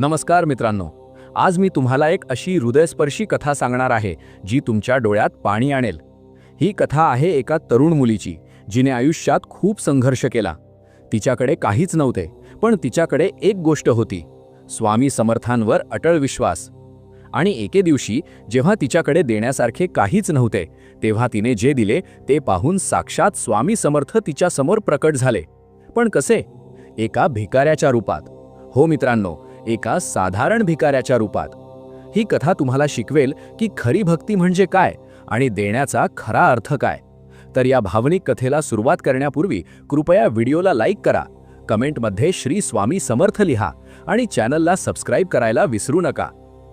नमस्कार मित्रांनो आज मी तुम्हाला एक अशी हृदयस्पर्शी कथा सांगणार आहे जी तुमच्या डोळ्यात पाणी आणेल. ही कथा आहे एका तरुण मुलीची जिने आयुष्यात खूप संघर्ष केला. तिच्याकडे काहीच नव्हते पण तिच्याकडे एक गोष्ट होती. स्वामी समर्थांवर अटळ विश्वास. आणि एके दिवशी जेव्हा तिच्याकडे देण्यासारखे काहीच नव्हते तेव्हा तिने जे दिले ते पाहून साक्षात स्वामी समर्थ तिच्यासमोर प्रकट झाले. पण कसे? एका भिकाऱ्याच्या रूपात. हो मित्रांनो एका साधारण भिकाऱ्याच्या रूपात. ही कथा तुम्हाला शिकवेल की खरी भक्ती म्हणजे काय आणि देण्याचा खरा अर्थ काय. तर या भावनिक कथेला सुरुवात करण्यापूर्वी कृपया व्हिडिओला लाईक करा कमेंटमध्ये श्री स्वामी समर्थ लिहा आणि चॅनलला सबस्क्राईब करायला विसरू नका.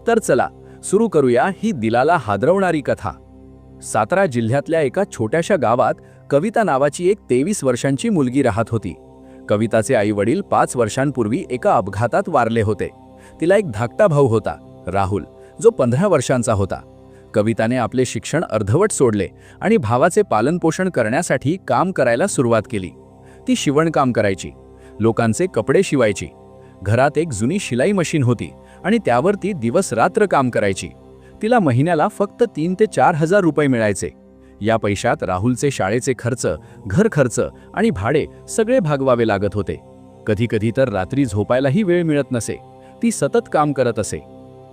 तर चला सुरू करूया ही दिलाला हादरवणारी कथा. सातारा जिल्ह्यातल्या एका छोट्याशा गावात कविता नावाची एक तेवीस वर्षांची मुलगी राहत होती. कविताचे आई वडील पाच वर्षांपूर्वी एका अपघातात वारले होते. तिला एक धाकटा भाऊ होता राहुल जो पंधरा वर्षांचा होता. कविताने आपले शिक्षण अर्धवट सोडले आणि भावाचे पालनपोषण करण्यासाठी काम करायला सुरुवात केली. ती शिवणकाम करायची लोकांचे कपडे शिवायची. घरात एक जुनी शिलाई मशीन होती आणि त्यावर ती दिवस रात्र काम करायची. तिला महिन्याला फक्त तीन ते चार हजार रुपये मिळायचे. या पैशात राहुलचे शाळेचे खर्च घर खर्च आणि भाडे सगळे भागवावे लागत होते. कधी कधी तर रात्री झोपायलाही वेळ मिळत नसे. ती सतत काम करत असे.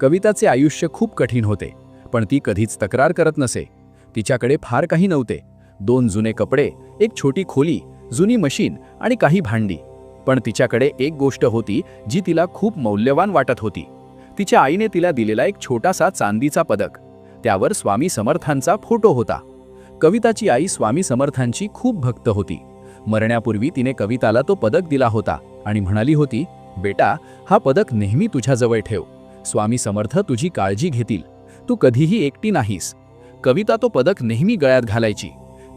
कविताचे आयुष्य खूप कठीण होते पण ती कधीच तक्रार करत नसे. तिच्याकडे फार काही नव्हते. दोन जुने कपडे एक छोटी खोली जुनी मशीन आणि काही भांडी. पण तिच्याकडे एक गोष्ट होती जी तिला खूप मौल्यवान वाटत होती. तिच्या आईने तिला दिलेला एक छोटासा चांदीचा पदक. त्यावर स्वामी समर्थांचा फोटो होता. कविताची आई स्वामी समर्थांची खूप भक्त होती. मरण्यापूर्वी तिने कविताला तो पदक दिला होता आणि म्हणाली होती बेटा हा पदक नेहमी तुझ्याजवळ ठेव. स्वामी समर्थ तुझी काळजी घेतील. तू कधीही एकटी नाहीस. कविता तो पदक नेहमी गळ्यात घालायची.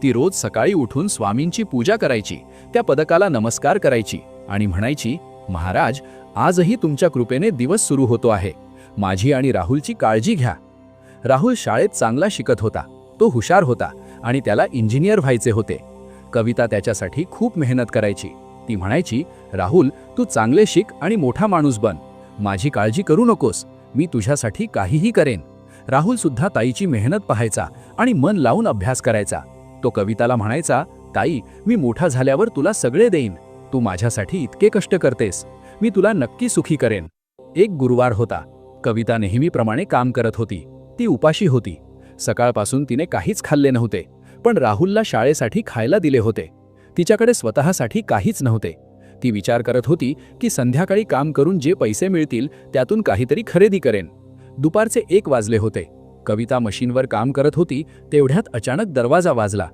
ती रोज सकाळी उठून स्वामींची पूजा करायची त्या पदकाला नमस्कार करायची आणि म्हणायची महाराज आजही तुमच्या कृपेने दिवस सुरू होतो आहे. माझी आणि राहुलची काळजी घ्या. राहुल शाळेत चांगला शिकत होता. तो हुशार होता. आणि त्याला इंजिनियर व्हायचे होते. कविता त्याच्यासाठी खूप मेहनत करायची. ती म्हणायची राहुल तू चांगले शिक आणि मोठा माणूस बन. माझी काळजी करू नकोस. मी तुझ्यासाठी काहीही करेन. राहुल सुद्धा ताईची मेहनत पाहायचा आणि मन लावून अभ्यास करायचा. तो कविताला म्हणायचा ताई मी मोठा झाल्यावर तुला सगळे देईन. तू माझ्यासाठी इतके कष्ट करतेस. मी तुला नक्की सुखी करेन. एक गुरुवार होता. कविता नेहमीप्रमाणे काम करत होती. ती उपाशी होती. सकाळपासून तिने काहीच खाल्ले नव्हते पण राहुलला शाळेसाठी खायला दिले होते. तिच्याकडे स्वतःसाठी काहीच नव्हते. ती विचार करत होती की संध्याकाळी काम करून जे पैसे मिळतील त्यातून काहीतरी खरेदी करेन. दुपारचे एक वाजले होते. कविता मशीनवर काम करत होती तेवढ्यात अचानक दरवाजा वाजला.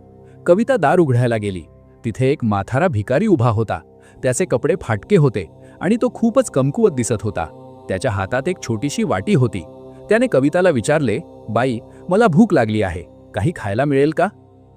कविता दार उघडायला गेली. तिथे एक माथारा भिकारी उभा होता. त्याचे कपडे फाटके होते आणि तो खूपच कमकुवत दिसत होता. त्याच्या हातात एक छोटीशी वाटी होती. त्याने कविताला विचारले बाई मला भूक लागली आहे. काही खायला मिळेल का?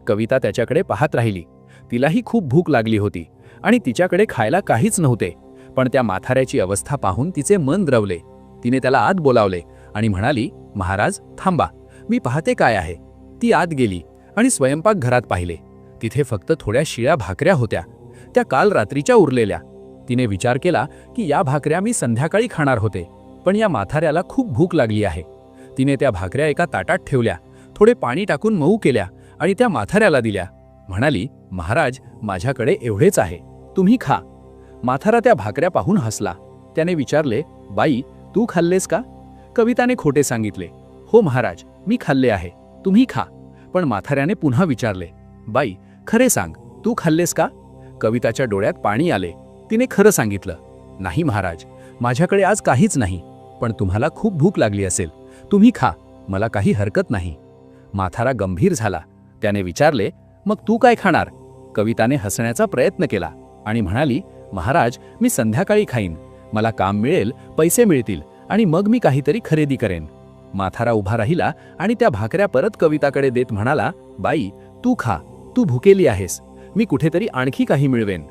कविता त्याच्याकडे पाहत राहिली. तिलाही खूप भूक लागली होती आणि तिच्याकडे खायला काहीच नव्हते. पण त्या माथाऱ्याची अवस्था पाहून तिचे मन द्रवले. तिने त्याला आत बोलावले आणि म्हणाली महाराज थांबा. मी पाहते काय आहे. ती आत गेली आणि स्वयंपाक घरात पाहिले. तिथे फक्त थोड्या शिळ्या भाकऱ्या होत्या. त्या काल रात्रीच्या उरलेल्या. तिने विचार केला की या भाकऱ्या मी संध्याकाळी खाणार होते. पण या माथाऱ्याला खूप भूक लागली आहे. तिने त्या भाकऱ्या एका ताटात ठेवल्या. थोडे पाणी टाकून मऊ केल्या आणि त्या माथाऱ्याला दिल्या. म्हणाली महाराज माझ्याकडे एवढेच आहे. तुम्ही खा. माथारा त्या भाकऱ्या पाहून हसला. त्याने विचारले बाई तू खाल्लेस का? कविताने खोटे सांगितले हो महाराज मी खाल्ले आहे. तुम्ही खा. पण माथाऱ्याने पुन्हा विचारले बाई खरे सांग तू खाल्लेस का? कविताच्या डोळ्यात पाणी आले. तिने खरं सांगितलं नाही महाराज माझ्याकडे आज काहीच नाही पण तुम्हाला खूप भूक लागली असेल. तुम्ही खा मला काही हरकत नाही. माथारा गंभीर झाला. त्याने विचारले मग तू काय खाणार? कविताने हसण्याचा प्रयत्न केला आणि म्हणाली महाराज मी संध्याकाळी खाईन. मला काम मिळेल पैसे मिळतील आणि मग मी काहीतरी खरेदी करेन. माथारा उभा राहिला आणि त्या भाकऱ्या परत कविताकडे देत म्हणाला बाई तू खा. तू भुकेली आहेस. मी कुठेतरी आणखी काही मिळवेन.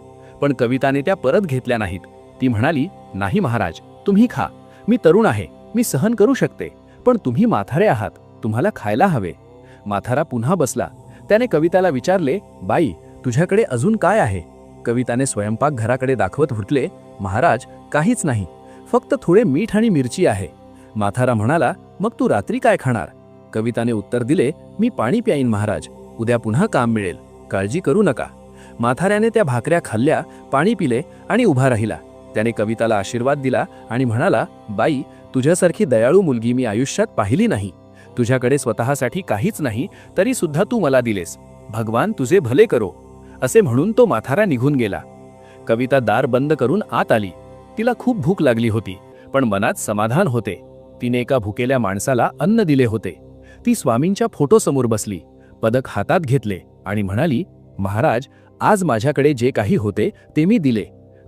पण कविताने त्या परत घेतल्या नाहीत. ती म्हणाली नाही महाराज तुम्ही खा. मी तरुण आहे. मी सहन करू शकते. पण तुम्ही माथारे आहात. तुम्हाला खायला हवे. माथारा पुन्हा बसला. त्याने कविताला विचारले बाई तुझ्याकडे अजून काय आहे? कविताने स्वयंपाक घराकडे दाखवत म्हटले महाराज काहीच नाही. फक्त थोडे मीठ आणि मिरची आहे. माथारा म्हणाला मग तू रात्री काय खाणार? कविताने उत्तर दिले मी पाणी प्याईन महाराज. उद्या पुन्हा काम मिळेल. काळजी करू नका. माथाऱ्याने त्या भाकऱ्या खाल्ल्या पाणी पिले आणि उभा राहिला. त्याने कविताला आशीर्वाद दिला आणि म्हणाला बाई तुझ्यासारखी दयाळू मुलगी मी आयुष्यात पाहिली नाही. तुझ्याकडे स्वतःसाठी काहीच नाही तरी सुद्धा तू मला दिलेस. भगवान तुझे भले करो. असे म्हणून तो माथारा निघून गेला. कविता दार बंद करून आत आली. तिला खूप भूक लागली होती पण मनात समाधान होते. तिने एका भुकेल्या माणसाला अन्न दिले होते. ती स्वामींच्या फोटोसमोर बसली. पदक हातात घेतले आणि म्हणाली महाराज आज माझ्याकडे जे काही होते ते मी दिले.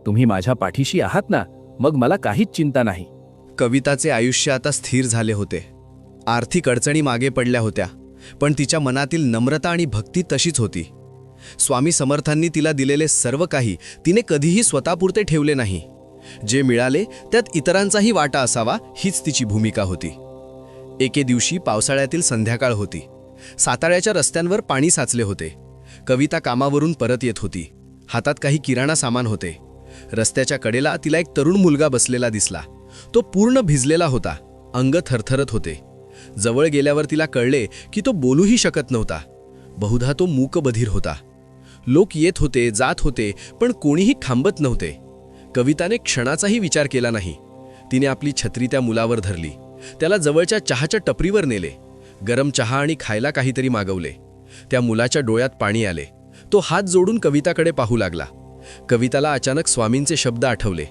तुम्ही माझ्या पाठीशी आहात ना मग मला काहीच चिंता नाही. कविताचे आयुष्य आता स्थिर झाले होते. आर्थिक अडचणी मागे पडल्या होत्या पण तिच्या मनातील नम्रता आणि भक्ती तशीच होती. स्वामी समर्थांनी तिला दिलेले सर्व काही तिने कधीही स्वतःपुरते ठेवले नाही. जे मिळाले त्यात इतरांचाही वाटा असावा हीच तिची भूमिका होती. एके दिवशी पावसाळ्यातील संध्याकाळ होती. साताऱ्याच्या रस्त्यांवर पाणी साचले होते. कविता कामावरून परत येत होती. हातात काही किराणा सामान होते. रस्त्याच्या कडेला तिला एक तरुण मुलगा बसलेला दिसला. तो पूर्ण भिजलेला होता. अंग थरथरत होते. जवळ गेल्यावर तिला कळले की तो बोलूही शकत नव्हता. बहुधा तो मूकबधीर होता. लोक येत होते जात होते पण कोणीही थांबत नव्हते. कविताने क्षणाचाही विचार केला नाही. तिने आपली छत्री त्या मुलावर धरली. त्याला जवळच्या चहाच्या टपरीवर नेले. गरम चहा आणि खायला काहीतरी मागवले. त्या मुलाच्या डोळ्यात पाणी आले. तो हात जोडून कविताकडे पाहू लागला. कविताला अचानक स्वामींचे शब्द आठवले.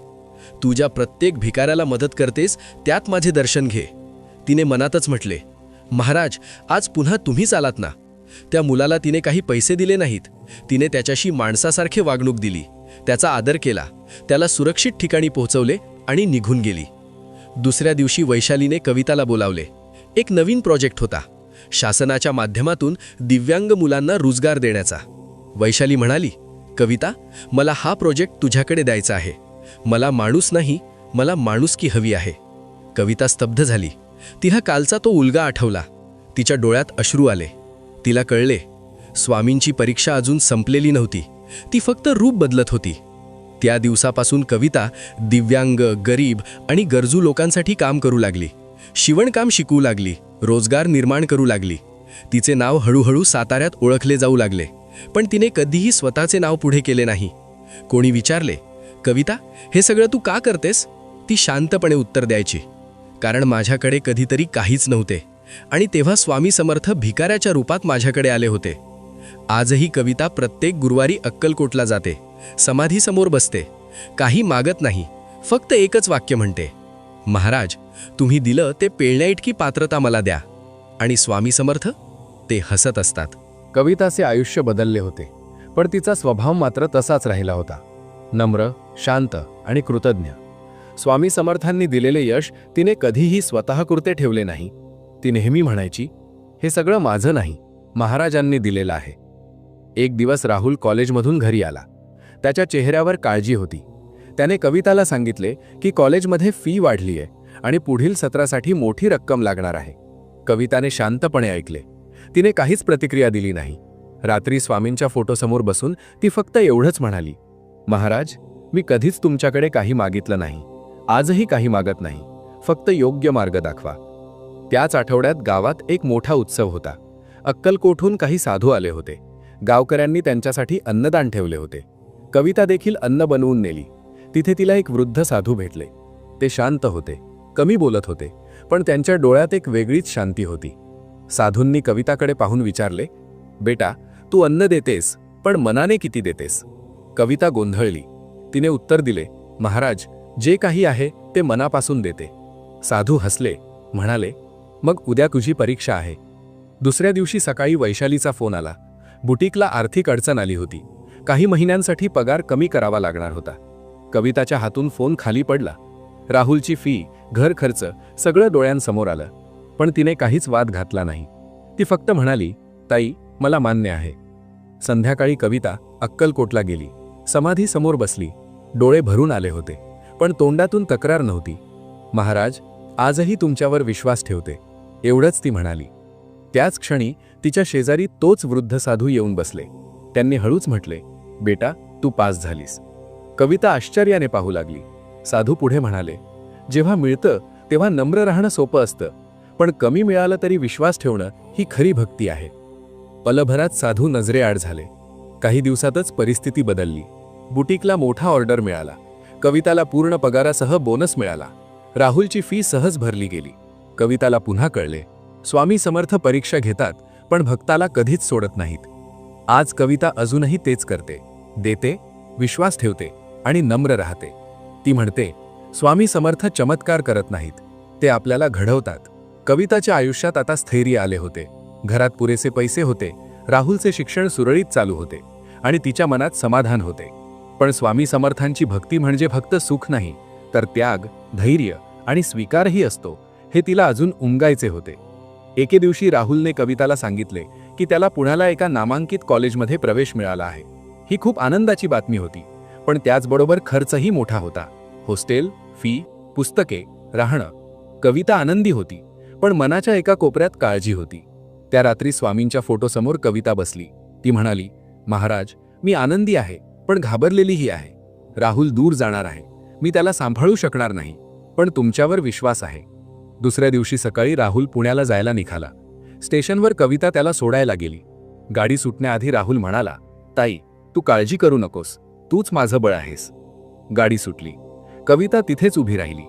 तू ज्या प्रत्येक भिकाऱ्याला मदत करतेस त्यात माझे दर्शन घे. तिने मनातच म्हटले महाराज आज पुन्हा तुम्हीच आलात ना? त्या मुलाला तिने काही पैसे दिले नाहीत. तिने त्याच्याशी माणसासारखे वागणूक दिली. त्याचा आदर केला. त्याला सुरक्षित ठिकाणी पोहोचवले आणि निघून गेली. दुसऱ्या दिवशी वैशालीने कविताला बोलावले. एक नवीन प्रोजेक्ट होता. शासनाच्या माध्यमातून दिव्यांग मुलांना रोजगार देण्याचा. वैशाली म्हणाली कविता मला हा प्रोजेक्ट तुझ्याकडे द्यायचा आहे. मला माणूस नाही मला माणुसकी हवी आहे. कविता स्तब्ध झाली. तिला कालचा तो उलगा आठवला. तिच्या डोळ्यात अश्रू आले. तिला कळले स्वामींची परीक्षा अजून संपलेली नव्हती. ती फक्त रूप बदलत होती. त्या दिवसापासून कविता दिव्यांग गरीब आणि गरजू लोकांसाठी काम करू लागली. शिवणकाम शिकवू लागली. रोजगार निर्माण करू लागली. तिचे नाव हळूहळू साताऱ्यात ओळखले जाऊ लागले. पण तिने कधीही स्वतःचे नाव पुढे केले नाही. कोणी विचारले कविता हे सगळं तू का करतेस? ती शांतपणे उत्तर द्यायची. कारण माझ्याकडे कधीतरी काहीच नव्हते. आणि तेव्हा स्वामी समर्थ भिकाऱ्याच्या रूपात माझ्याकडे आले होते. आजही कविता प्रत्येक गुरुवारी अक्कलकोटला जाते. समाधीसमोर बसते. काही मागत नाही. फक्त एकच वाक्य म्हणते. महाराज तुम्ही दिलं ते पेळण्याइतकी पात्रता मला द्या. आणि स्वामी समर्थ ते हसत असतात. कविताचे आयुष्य बदलले होते. पण तिचा स्वभाव मात्र तसाच राहिला होता. नम्र शांत आणि कृतज्ञ. स्वामी समर्थांनी दिलेले यश तिने कधीही स्वतःकृते ठेवले नाही. ती नेहमी म्हणायची हे सगळं माझं नाही महाराजांनी दिलेलं आहे. एक दिवस राहुल कॉलेजमधून घरी आला. त्याच्या चेहऱ्यावर काळजी होती. त्याने कविताला सांगितले की कॉलेजमध्ये फी वाढली आहे आणि पुढील सत्रासाठी मोठी रक्कम लागणार आहे. कविताने शांतपणे ऐकले. तिने काहीच प्रतिक्रिया दिली नाही. रात्री स्वामींच्या फोटोसमोर बसून ती फक्त एवढंच म्हणाली महाराज मी कधीच तुमच्याकडे काही मागितलं नाही. आजही काही मागत नाही. फक्त योग्य मार्ग दाखवा. त्याच आठवड्यात गावात एक मोठा उत्सव होता. अक्कलकोठून काही साधू आले होते. गावकऱ्यांनी त्यांच्यासाठी अन्नदान ठेवले होते. कविता देखील अन्न बनवून नेली. तिथे तिला एक वृद्ध साधू भेटले. ते शांत होते. कमी बोलत होते. पण त्यांच्या डोळ्यात एक वेगळीच शांती होती. साधूंनी कविताकडे पाहून विचारले बेटा तू अन्न देतेस पण मनाने किती देतेस? कविता गोंधळली. तिने उत्तर दिले महाराज जे काही आहे ते मनापासून देते. साधू हसले म्हणाले मग उद्या तुझी परीक्षा आहे. दुसऱ्या दिवशी सकाळी वैशालीचा फोन आला. बुटीकला आर्थिक अडचण आली होती. काही महिन्यांसाठी पगार कमी करावा लागणार होता. कविताच्या हातून फोन खाली पडला. राहुलची फी घर खर्च सगळं डोळ्यांसमोर आलं. पण तिने काहीच वाद घातला नाही. ती फक्त म्हणाली ताई मला मान्य आहे. संध्याकाळी कविता अक्कलकोटला गेली. समाधी समोर बसली. डोळे भरून आले होते. पण तोंडातून तक्रार नव्हती. महाराज आजही तुमच्यावर विश्वास ठेवते एवढंच ती म्हणाली. त्याच क्षणी तिच्या शेजारी तोच वृद्ध साधू येऊन बसले. त्यांनी हळूच म्हटले बेटा तू पास झालीस. कविता आश्चर्याने पाहू लागली. साधू पुढे म्हणाले जेव्हा मिळतं तेव्हा नम्र राहणं सोपं असतं. पण कमी मिळालं तरी विश्वास ठेवणं ही खरी भक्ती आहे. पलभरात साधू नजरेआड झाले. काही दिवसातच परिस्थिती बदलली. बुटीकला मोठा ऑर्डर मिळाला. कविताला पूर्ण पगारासह बोनस मिळाला. राहुलची फी सहज भरली गेली. कविताला पुन्हा कळले. स्वामी समर्थ परीक्षा घेतात पण भक्ताला कधीच सोडत नाहीत. आज कविता अजूनही तेच करते. देते विश्वास ठेवते आणि नम्र राहते. ती म्हणते स्वामी समर्थ चमत्कार करत नाहीत. ते आपल्याला घडवतात. कविताच्या आयुष्यात आता स्थैर्य आले होते. घरात पुरेसे पैसे होते. राहुलचे शिक्षण सुरळीत चालू होते आणि तिच्या मनात समाधान होते. पण स्वामी समर्थांची भक्ती म्हणजे फक्त सुख नाही तर त्याग धैर्य आणि स्वीकारही असतो हे तिला अजून उमगायचे होते. एके दिवशी राहुलने कविताला सांगितले की त्याला पुण्याला एका नामांकित कॉलेजमध्ये प्रवेश मिळाला आहे. ही खूप आनंदाची बातमी होती पण त्याचबरोबर खर्चही मोठा होता. हॉस्टेल फी पुस्तके राहणं कविता आनंदी होती पण मनाच्या एका कोपऱ्यात काळजी होती. त्या रात्री स्वामींच्या फोटोसमोर कविता बसली. ती म्हणाली महाराज मी आनंदी आहे पण घाबरलेलीही आहे. राहुल दूर जाणार आहे. मी त्याला सांभाळू शकणार नाही पण तुमच्यावर विश्वास आहे. दुसऱ्या दिवशी सकाळी राहुल पुण्याला जायला निघाला. स्टेशनवर कविता त्याला सोडायला गेली. गाडी सुटण्याआधी राहुल म्हणाला ताई तू काळजी करू नकोस. तूच माझं बळ आहेस. गाडी सुटली. कविता तिथेच उभी राहिली.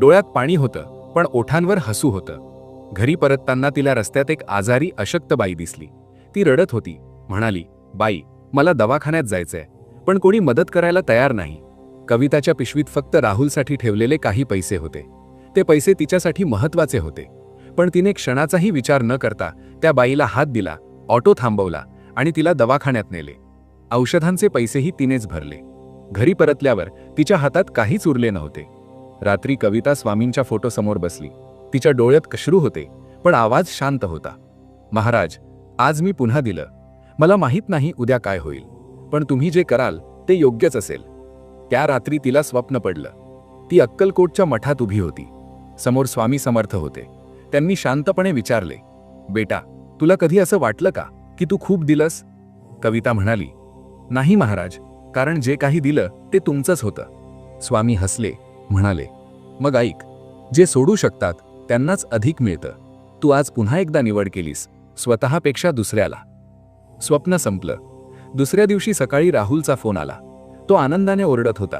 डोळ्यात पाणी होतं पण ओठांवर हसू होतं. घरी परतताना तिला रस्त्यात एक आजारी अशक्त बाई दिसली. ती रडत होती. म्हणाली बाई मला दवाखान्यात जायचंय पण कोणी मदत करायला तयार नाही. कविताच्या पिशवीत फक्त राहुलसाठी ठेवलेले काही पैसे होते. ते पैसे तिच्यासाठी महत्त्वाचे होते. पण तिने क्षणाचाही विचार न करता त्या बाईला हात दिला ऑटो थांबवला आणि तिला दवाखान्यात नेले. औषधांचे पैसेही तिनेच भरले. घरी परतल्यावर तिच्या हातात काहीच उरले नव्हते. रात्री कविता स्वामींच्या फोटोसमोर बसली. तिच्या डोळ्यात कश्रू होते पण आवाज शांत होता. महाराज आज मी पुन्हा दिलं. मला माहीत नाही उद्या काय होईल पण तुम्ही जे कराल ते योग्यच असेल. त्या रात्री तिला स्वप्न पडलं. ती अक्कलकोटच्या मठात उभी होती. समोर स्वामी समर्थ होते. त्यांनी शांतपणे विचारले बेटा तुला कधी असं वाटलं का की तू खूप दिलंस? कविता म्हणाली नाही महाराज कारण जे काही दिलं ते तुमचंच होतं. स्वामी हसले म्हणाले मग ऐक जे सोडू शकतात त्यांनाच अधिक मिळतं. तू आज पुन्हा एकदा निवड केलीस. स्वतःपेक्षा दुसऱ्याला. स्वप्न संपलं. दुसऱ्या दिवशी सकाळी राहुलचा फोन आला. तो आनंदाने ओरडत होता.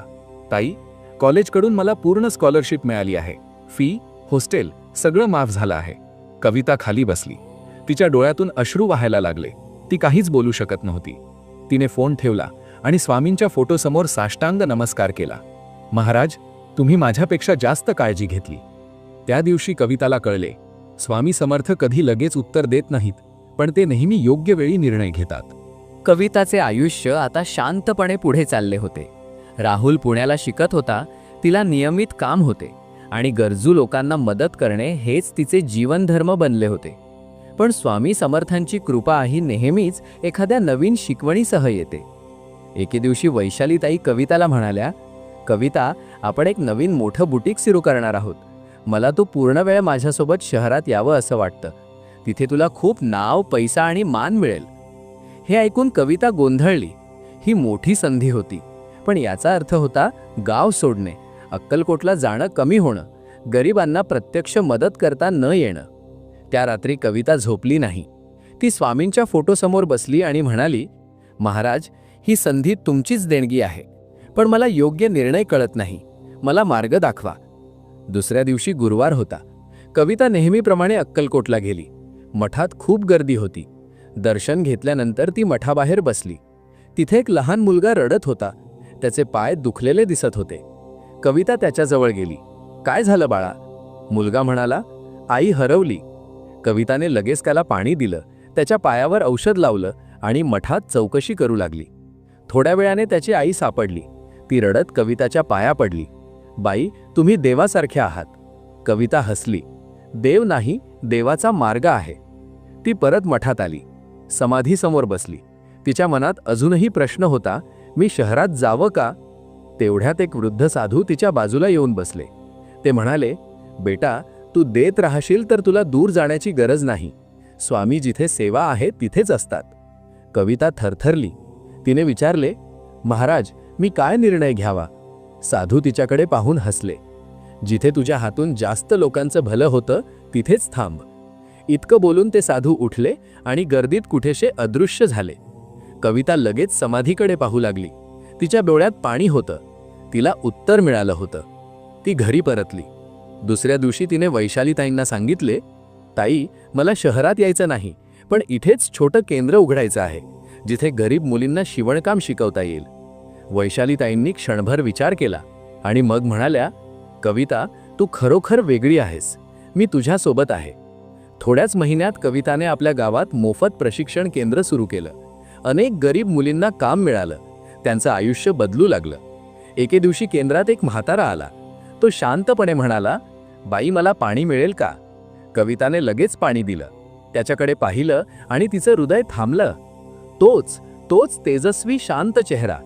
ताई कॉलेजकडून मला पूर्ण स्कॉलरशिप मिळाली आहे. फी हॉस्टेल सगळं माफ झालं आहे. कविता खाली बसली. तिच्या डोळ्यातून अश्रू व्हायला लागले. ती काहीच बोलू शकत नव्हती. तिने फोन ठेवला आणि स्वामींच्या फोटोसमोर साष्टांग नमस्कार केला. महाराज तुम्ही माझ्यापेक्षा जास्त काळजी घेतली. त्या दिवशी कविताला कळले स्वामी समर्थ कधी लगेच उत्तर देत नाहीत पण ते नेहमी योग्य वेळी निर्णय घेतात. कविताचे आयुष्य आता शांतपणे पुढे चालले होते. राहुल पुण्याला शिकत होता तिला नियमित काम होते आणि गरजू लोकांना मदत करणे हेच तिचे जीवनधर्म बनले होते. पण स्वामी समर्थांची कृपा ही नेहमीच एखाद्या नवीन शिकवणीसह येते. एके दिवशी वैशालीताई कविताला म्हणाल्या कविता आपण एक नवीन मोठं बुटीक सुरू करणार आहोत. मला तू पूर्ण वेळ माझ्यासोबत शहरात यावं असं वाटतं. तिथे तुला खूप नाव पैसा आणि मान मिळेल. हे ऐकून कविता गोंधळली. ही मोठी संधी होती. पण याचा अर्थ होता गाव सोडणे. अक्कलकोटला जाणं कमी होणं. गरिबांना प्रत्यक्ष मदत करता न येणं. त्या रात्री कविता झोपली नाही. ती स्वामींच्या फोटोसमोर बसली आणि म्हणाली महाराज ही संधी तुमचीच देणगी आहे. पण मला योग्य निर्णय कळत नाही. मला मार्ग दाखवा. दुसऱ्या दिवशी गुरुवार होता. कविता नेहमीप्रमाणे अक्कलकोटला गेली. मठात खूप गर्दी होती. दर्शन घेतल्यानंतर ती मठाबाहेर बसली. तिथे एक लहान मुलगा रडत होता. त्याचे पाय दुखलेले दिसत होते. कविता त्याच्याजवळ गेली. काय झालं बाळा? मुलगा म्हणाला आई हरवली. कविताने लगेच त्याला पाणी दिलं. त्याच्या पायावर औषध लावलं आणि मठात चौकशी करू लागली. थोड्या वेळाने त्याची आई सापडली. ती रडत कविताच्या पाया पडली. बाई तुम्ही देवासारख्या आहात. कविता हसली. देव नाही देवाचा मार्ग आहे. ती परत मठात आली. समाधीसमोर बसली. तिच्या मनात अजूनही प्रश्न होता मी शहरात जावं का? तेवढ्यात एक वृद्ध साधू तिच्या बाजूला येऊन बसले. ते म्हणाले बेटा तू देत राहशील तर तुला दूर जाण्याची गरज नाही. स्वामी जिथे सेवा आहे तिथेच असतात. कविता थरथरली. तिने विचारले महाराज मी काय निर्णय घ्यावा? साधू तिच्याकडे पाहून हसले. जिथे तुझ्या हातून जास्त लोकांचं भलं होतं तिथेच थांब. इतकं बोलून ते साधू उठले आणि गर्दीत कुठेशे अदृश्य झाले. कविता लगेच समाधीकडे पाहू लागली. तिच्या डोळ्यात पाणी होतं. तिला उत्तर मिळालं होतं. ती घरी परतली. दुसऱ्या दिवशी तिने वैशालीताईंना सांगितले ताई मला शहरात यायचं नाही पण इथेच छोटं केंद्र उघडायचं आहे जिथे गरीब मुलींना शिवणकाम शिकवता येईल. वैशालीताईंनी क्षणभर विचार केला आणि मग म्हणाल्या कविता तू खरोखर वेगळी आहेस. मी तुझ्यासोबत आहे. थोड्याच महिन्यात कविताने आपल्या गावात मोफत प्रशिक्षण केंद्र सुरू केलं. अनेक गरीब मुलींना काम मिळालं. त्यांचं आयुष्य बदलू लागलं. एके दिवशी केंद्रात एक म्हातारा आला. तो शांतपणे म्हणाला बाई मला पाणी मिळेल का? कविताने लगेच पाणी दिलं. त्याच्याकडे पाहिलं आणि तिचं हृदय थांबलं. तोच तोच तेजस्वी शांत चेहरा.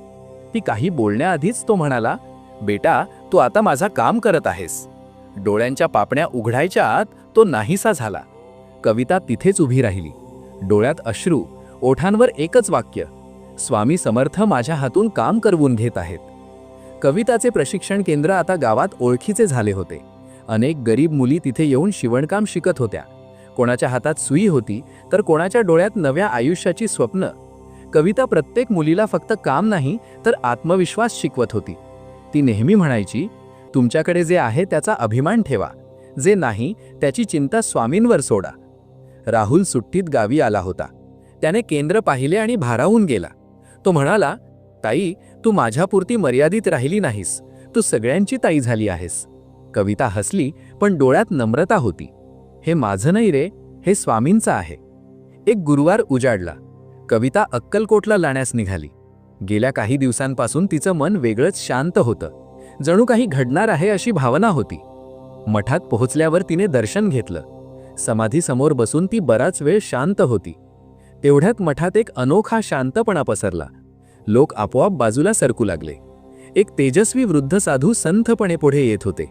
ती काही बोलण्याआधीच तो म्हणाला बेटा तू आता माझा काम करत आहेस. डोळ्यांच्या पापण्या उघडायच्या आत तो नाहीसा झाला. कविता तिथेच उभी राहिली. डोळ्यात अश्रू ओठांवर एकच वाक्य स्वामी समर्थ माझ्या हातून काम करवून घेत आहेत. कविताचे प्रशिक्षण केंद्र आता गावात ओळखीचे झाले होते. अनेक गरीब मुली तिथे येऊन शिवणकाम शिकत होत्या. कोणाच्या हातात सुई होती तर कोणाच्या डोळ्यात नव्या आयुष्याची स्वप्न कविता प्रत्येक मुलीला फक्त काम नाही तर आत्मविश्वास शिकवत होती. ती नेहमी म्हणायची तुमच्याकडे जे आहे त्याचा अभिमान ठेवा. जे नाही त्याची चिंता स्वामींवर सोडा. राहुल सुट्टीत गावी आला होता. त्याने केंद्र पाहिले आणि भारावून गेला. तो म्हणाला ताई तू माझ्यापुरती मर्यादित राहिली नाहीस. तू सगळ्यांची ताई झाली आहेस. कविता हसली पण डोळ्यात नम्रता होती. हे माझं नाही रे हे स्वामींचं आहे. एक गुरुवार उजाडला. कविता अक्कलकोटला लाण्यास निघाली. गेल्या काही दिवसांपासून तिचं मन वेगळंच शांत होतं. जणू काही घडणार आहे अशी भावना होती. मठात पोहोचल्यावर तिने दर्शन घेतलं. समाधीसमोर बसून ती बराच वेळ शांत होती. तेवढ्यात मठात एक अनोखा शांतपणा पसरला. लोक आपोआप बाजूला सरकू लागले. एक तेजस्वी वृद्ध साधू संथपणे पुढे येत होते.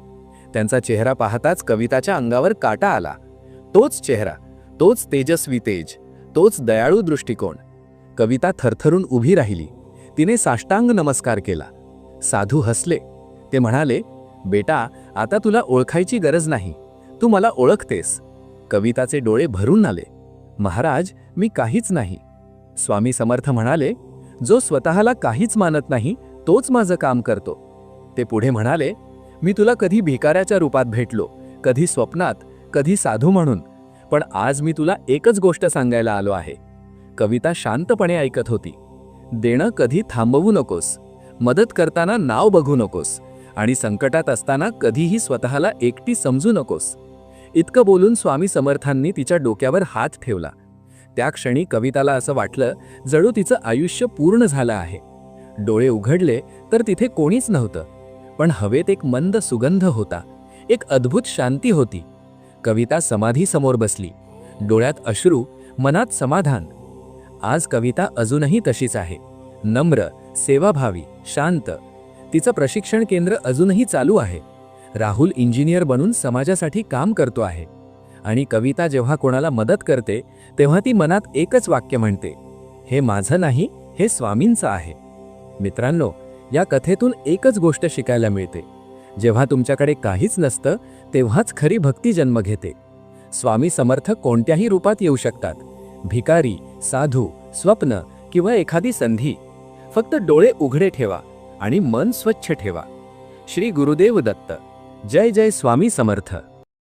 त्यांचा चेहरा पाहताच कविताच्या अंगावर काटा आला. तोच चेहरा तोच तेजस्वी तेज तोच दयाळू दृष्टिकोन कविता थरथरून उभी राहिली. तिने साष्टांग नमस्कार केला. साधू हसले. ते म्हणाले बेटा आता तुला ओळखायची गरज नाही. तू मला ओळखतेस. कविताचे डोळे भरून आले. महाराज मी काहीच नाही. स्वामी समर्थ म्हणाले जो स्वतःला काहीच मानत नाही तोच माझं काम करतो. ते पुढे म्हणाले मी तुला कधी भिकाऱ्याच्या रूपात भेटलो कधी स्वप्नात कधी साधू म्हणून पण आज मी तुला एकच गोष्ट सांगायला आलो आहे. कविता शांतपणे ऐकत होती. देणं कधी थांबवू नकोस. मदत करताना नाव बघू नकोस. आणि संकटात असताना कधीही स्वतःला एकटी समजू नकोस. इतकं बोलून स्वामी समर्थांनी तिच्या डोक्यावर हात ठेवला. त्या क्षणी कविताला असं वाटलं जणू तिचं आयुष्य पूर्ण झालं आहे. डोळे उघडले तर तिथे कोणीच नव्हतं. पण हवेत एक मंद सुगंध होता. एक अद्भुत शांती होती. कविता समाधीसमोर बसली. डोळ्यात अश्रू मनात समाधान. आज कविता अजूनही तशीच आहे. नम्र सेवाभावी शांत. तिचं प्रशिक्षण केंद्र अजूनही चालू आहे. राहुल इंजिनियर बनून समाजासाठी काम करतो आहे. आणि कविता जेव्हा कोणाला मदत करते तेव्हा ती मनात एकच वाक्य म्हणते. हे माझं नाही हे स्वामींचं आहे. मित्रांनो या कथेतून एकच गोष्ट शिकायला मिळते. जेव्हा तुमच्याकडे काहीच नसतं तेव्हाच खरी भक्ती जन्म घेते. स्वामी समर्थ कोणत्याही रूपात येऊ शकतात. भिकारी साधू स्वप्न किंवा एखादी संधी. फक्त डोळे उघडे ठेवा आणि मन स्वच्छ ठेवा. श्री गुरुदेव दत्त. जय जय स्वामी समर्थ.